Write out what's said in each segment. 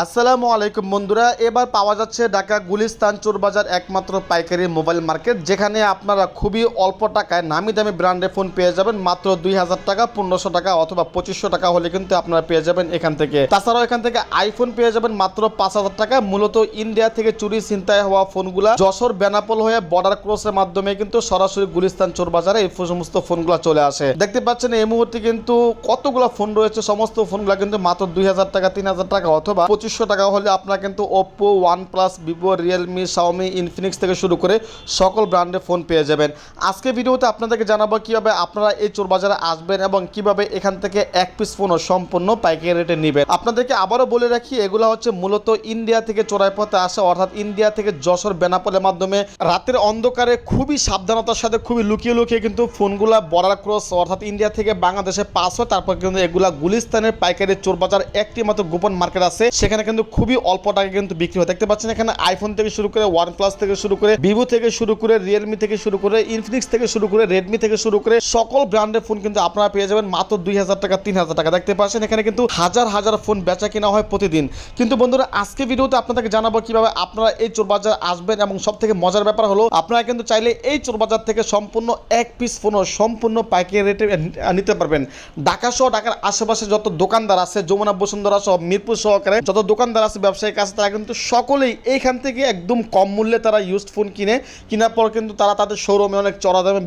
আসসালামু আলাইকুম বন্ধুরা, এবার পাওয়া যাচ্ছে ঢাকা গুলিস্তান চোরবাজার একমাত্র পাইকারি মোবাইল মার্কেট, যেখানে আপনারা খুবই অল্প টাকায় নামি দামি ব্র্যান্ডের ফোন পেয়ে যাবেন, মাত্র দুই হাজার টাকা, পনেরোশো টাকা অথবা পঁচিশশো টাকা হলে কিন্তু আপনারা পেয়ে যাবেন এখান থেকে। তাছাড়াও এখান থেকে আইফোন পেয়ে যাবেন মাত্র পাঁচ হাজার টাকা, মূলত ইন্ডিয়া থেকে চুরি ছিনতাই হওয়া ফোনগুলা যশোর, বেনাপোল হয়ে বর্ডার ক্রসের মাধ্যমে কিন্তু সরাসরি গুলিস্তান চোরবাজারে এই সমস্ত ফোনগুলো চলে আসে। দেখতে পাচ্ছেন এই মুহূর্তে কিন্তু কতগুলো ফোন রয়েছে, সমস্ত ফোনগুলো কিন্তু মাত্র দুই হাজার টাকা, তিন হাজার টাকা অথবা পঁচিশশো টাকা হলে আপনারা কিন্তু Oppo OnePlus Vivo Realme Xiaomi Infinix থেকে শুরু করে সকল ব্র্যান্ডের ফোন পেয়ে যাবেন। আজকে ভিডিওতে আপনাদেরকে জানাব কীভাবে আপনারা এই চোর বাজারে আসবেন এবং কীভাবে এখান থেকে এক পিস ফোনও সম্পূর্ণ পাইকারি রেটে নেবেন। আপনাদেরকে আবারও বলে রাখি, এগুলো হচ্ছে মূলত ইন্ডিয়া থেকে চোরাই পথে আসে, অর্থাৎ ইন্ডিয়া থেকে যশোর বেনাপোলের মাধ্যমে রাতের অন্ধকারে খুবই সাবধানতার সাথে খুবই লুকিয়ে লুকিয়ে কিন্তু ফোনগুলা বর্ডার ক্রস, অর্থাৎ ইন্ডিয়া থেকে বাংলাদেশে পাস হয় তারপর কিন্তু এগুলা গুলিস্তানের পাইকারি চোর বাজার একটি মাত্র গোপন মার্কেট আছে। সেখানে কিন্তু খুবই অল্প টাকা কিন্তু বিক্রি হয়। দেখতে পাচ্ছেন এখানে আইফোন থেকে শুরু করে ওয়ান প্লাস থেকে শুরু করে ভিভো থেকে শুরু করে রিয়েলমি থেকে শুরু করে ইনফিনিক্স থেকে শুরু করে রেডমি থেকে শুরু করে সকল ব্র্যান্ডের ফোন কিন্তু আপনারা পেয়ে যাবেন মাত্র দুই হাজার টাকা, তিন হাজার টাকা। দেখতে পাচ্ছেন এখানে কিন্তু হাজার হাজার ফোন বেচা কেনা হয় প্রতিদিন। কিন্তু বন্ধুরা, আজকে ভিডিওতে আপনাদেরকে জানাব কীভাবে আপনারা এই চোর বাজার আসবেন এবং সব থেকে মজার ব্যাপার হলো, আপনারা কিন্তু চাইলে এই চোর বাজার থেকে সম্পূর্ণ এক পিস ফোনও সম্পূর্ণ পাইকারি রেটে নিতে পারবেন। ঢাকা সহ ঢাকার আশেপাশে যত দোকানদার আছে, যমুনা বসুন্ধরা সহ, মিরপুর সহকারে যত দোকানদার আছে, ব্যবসায়িক আছে, তারা কিন্তু সকলেই এইখান থেকে একদম কম মূল্যে তারা ইউজড ফোন কিনে, কেনার পর কিন্তু তারা তাদের শোরুমে অনেক চড়া দামে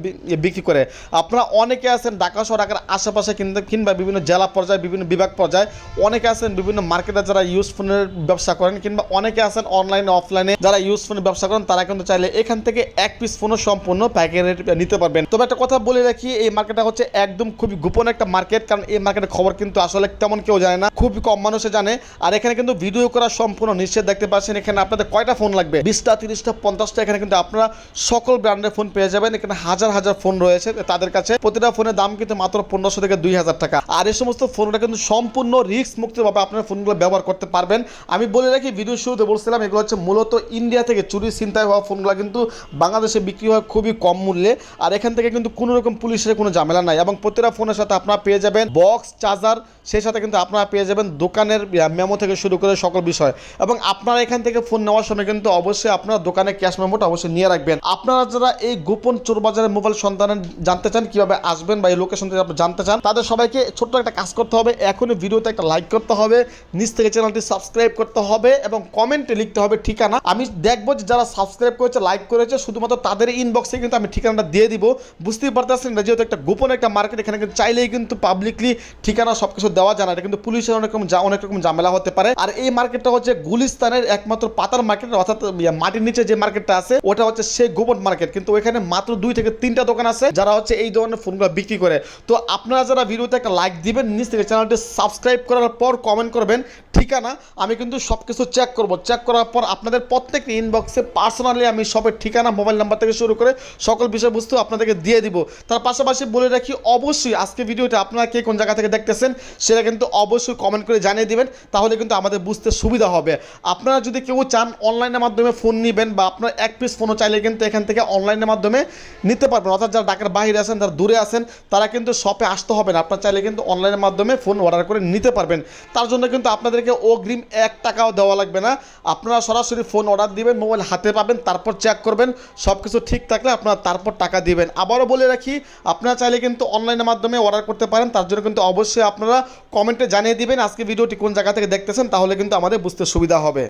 বিক্রি করে। আপনারা অনেকে আছেন ঢাকা সহ ঢাকার আশেপাশে কিনতে কিংবা বিভিন্ন জেলা পর্যায়ে, বিভিন্ন বিভাগ পর্যায়ে, অনেকে আছেন বিভিন্ন মার্কেটে যারা ইউজ ফোনের ব্যবসা করেন, কিংবা অনেকে আছেন অনলাইনে অফলাইনে যারা ইউজ ফোনের ব্যবসা করেন, তারা কিন্তু চাইলে এখান থেকে এক পিস ফোনও সম্পূর্ণ প্যাকেট নিতে পারবেন। তবে একটা কথা বলে রাখি, এই মার্কেটটা হচ্ছে একদম খুবই গোপন একটা মার্কেট কারণ এই মার্কেটের খবর কিন্তু আসলে তেমন কেউ জানে না, খুবই কম মানুষে জানে। আর এখানে ভিডিও করা সম্পূর্ণ নিশ্চয় দেখতে পাচ্ছেন। এখানে আপনাদের কয়টা ফোন লাগবে? বিশটা, তিরিশটা, পঞ্চাশটা, এখানে কিন্তু আপনারা সকল ব্র্যান্ডের ফোন পেয়ে যাবেন। এখানে হাজার হাজার ফোন রয়েছে তাদের কাছে। প্রতিটা ফোনের দাম কিন্তু মাত্র পনেরোশো থেকে দুই হাজার টাকা। আর এই সমস্ত ফোনটা কিন্তু সম্পূর্ণ রিস্ক মুক্তভাবে আপনার ফোনগুলো ব্যবহার করতে পারবেন। আমি বলে রাখি ভিডিও শুরুতে বলছিলাম, এগুলো হচ্ছে মূলত ইন্ডিয়া থেকে চুরি, ছিনতাই হওয়া ফোনগুলো কিন্তু বাংলাদেশে বিক্রি হয় খুবই কম মূল্যে। আর এখান থেকে কিন্তু কোনো রকম পুলিশের কোনো ঝামেলা নাই এবং প্রতিটা ফোনের সাথে আপনারা পেয়ে যাবেন বক্স, চার্জার, সেই সাথে কিন্তু আপনারা পেয়ে যাবেন দোকানের মেমো থেকে শুরু করে সকল বিষয়। এবং আপনারা এখান থেকে ফোন নেওয়ার সময় কিন্তু অবশ্যই আপনার দোকানে ক্যাশ মেমোটা অবশ্যই নিয়ে রাখবেন। আপনারা যারা এই গোপন চোরবাজারের মোবাইল সন্ধানে জানতে চান, কীভাবে আসবেন বা এই লোকেশন থেকে আপনি জানতে চান, তাদের সবাইকে ছোট্ট একটা কাজ করতে হবে। এখনই ভিডিওতে একটা লাইক করতে হবে। নিচ থেকে চ্যানেলটি সাবস্ক্রাইব করতে হবে এবং কমেন্টে লিখতে হবে ঠিকানা। আমি দেখব যে যারা সাবস্ক্রাইব করেছে লাইক করেছে, শুধুমাত্র তাদের ইনবক্সে কিন্তু আমি ঠিকানাটা দিয়ে দিব। বুঝতেই পারতেছেন না, যেহেতু একটা গোপন একটা মার্কেট এখানে কিন্তু চাইলেই কিন্তু পাবলিকলি ঠিকানা সব কিছু দেওয়া যায় না। এটা কিন্তু পুলিশের অনেক রকম অনেক রকম ঝামেলা হতে পারে। আর এই মার্কেটটা হচ্ছে গুলিস্তানের একমাত্র পাতার মার্কেট, অর্থাৎ মাটির নিচে যে মার্কেটটা আছে, ওটা হচ্ছে সেই গোপন মার্কেট। কিন্তু ওইখানে মাত্র দুই থেকে তিনটা দোকান আছে যারা হচ্ছে এই ধরনের ফোনগুলো বিক্রি করে। তো আপনারা যারা ভিডিওতে একটা লাইক দিবেন নিচ থেকে চ্যানেলটি সাবস্ক্রাইব করার পর কমেন্ট করবেন। ঠিকানা আমি কিন্তু সব কিছু চেক করব। চেক করার পর আপনাদের প্রত্যেকটি ইনবক্সে পার্সোনালি আমি সবের ঠিকানা মোবাইল নাম্বার থেকে শুরু করে সকল বিষয়বস্তু আপনাদেরকে দিয়ে দিব। তার পাশাপাশি বলে রাখি, অবশ্যই আজকে ভিডিওটা আপনারা কে কোন জায়গা থেকে দেখতেছেন, সেটা কিন্তু অবশ্যই কমেন্ট করে জানিয়ে দিবেন। তাহলে কিন্তু আমাদের বুঝতে সুবিধা হবে। আপনারা যদি কেউ চান অনলাইনের মাধ্যমে ফোন নেবেন বা আপনার এক পিস ফোনও চাইলে কিন্তু এখান থেকে অনলাইনের মাধ্যমে নিতে পারবেন। অর্থাৎ যারা ঢাকার বাইরে আছেন, যারা দূরে আছেন, তারা কিন্তু শপে আসতে হবে না। আপনার চাইলে কিন্তু অনলাইনের মাধ্যমে ফোন অর্ডার করে নিতে পারবেন। তার জন্য কিন্তু আপনাদেরকে অগ্রিম এক টাকাও দেওয়া লাগবে না। আপনারা সরাসরি ফোন অর্ডার দিবেন মোবাইল হাতে পাবেন, তারপর চেক করবেন সব কিছু ঠিক থাকলে আপনারা তারপর টাকা দিবেন। আবারও বলে রাখি, আপনারা চাইলে কিন্তু অনলাইনের মাধ্যমে অর্ডার করতে পারেন। তার জন্য কিন্তু অবশ্যই আপনারা কমেন্টে জানিয়ে দিবেন, আজকে ভিডিওটি কোন জায়গা থেকে দেখতেছেন তাহলে কিন্তু আমাদের বুঝতে সুবিধা হবে।